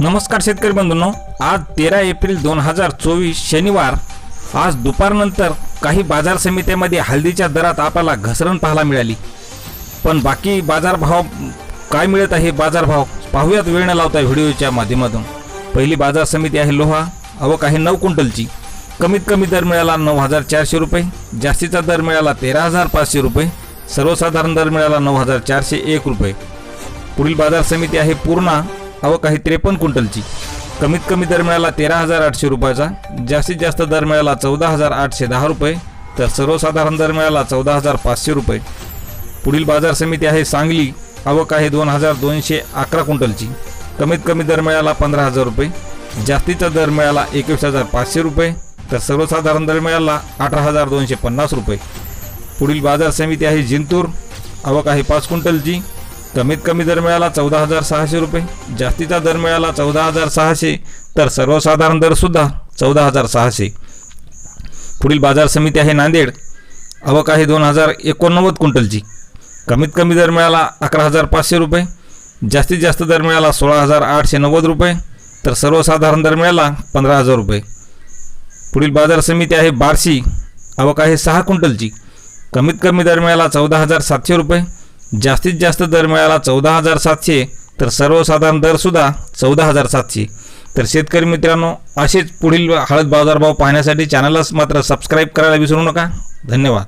नमस्कार शेतकरी बंधूंनो. आज तेरा एप्रिल दोन हजार चोवीस शनिवार. आज दुपारनंतर काही बाजार समित्यामध्ये हळदीच्या दरात आपल्याला घसरण पाहायला मिळाली. पण बाकी बाजारभाव काय मिळत आहे बाजारभाव पाहूयात वेळ न लावता व्हिडिओच्या माध्यमातून. पहिली बाजार समिती आहे लोहा. अवक आहे नऊ क्विंटलची. कमीत कमी दर मिळाला नऊ हजार चारशे रुपये. जास्तीचा दर मिळाला तेरा हजार पाचशे रुपये. सर्वसाधारण दर मिळाला नऊ हजार चारशे एक रुपये. पुढील बाजार समिती आहे पूर्णा. अवक आहे त्रेपन्न क्विंटलची. कमीत कमी दर मिळाला तेरा हजार आठशे रुपयाचा. जास्तीत जास्त दर मिळाला चौदा हजार आठशे दहा रुपये. तर सर्वसाधारण दर मिळाला चौदा हजार पाचशे रुपये. पुढील बाजार समिती आहे सांगली. आवक आहे दोन हजार दोनशे अकरा क्विंटलची. कमीत कमी दर मिळाला पंधरा हजार रुपये. जास्तीचा दर मिळाला एकवीस हजार पाचशे रुपये. तर सर्वसाधारण दर मिळाला अठरा हजार दोनशे पन्नास रुपये. पुढील बाजार समिती आहे जिंतूर. आवक आहे पाच क्विंटलची. कमीत कमी दर मिळाला चौदा हजार सहाशे रुपये. जास्तीचा दर मिळाला चौदा हजार सहाशे तर सर्वसाधारण दरसुद्धा चौदा हजार सहाशे. पुढील बाजार समिती आहे नांदेड. आवक आहे दोन हजार एकोणनव्वद क्विंटलची. कमीत कमी दर मिळाला अकरा हजार पाचशे रुपये. जास्तीत जास्त दर मिळाला सोळा हजार आठशे नव्वद रुपये तर सर्वसाधारण दर मिळाला पंधरा हजार रुपये. पुढील बाजार समिती आहे बार्शी. आवक आहे सहा क्विंटलची. कमीत कमी दर मिळाला चौदा हजार सातशे रुपये जास्तीत जास्त दर मिळाला चौदा हजार सातशे तर सर्वसाधारण दरसुद्धा चौदा हजार सातशे. तर शेतकरी मित्रांनो असेच पुढील हळद बाजारभाव पाहण्यासाठी चॅनलच मात्र सबस्क्राईब करायला विसरू नका. धन्यवाद.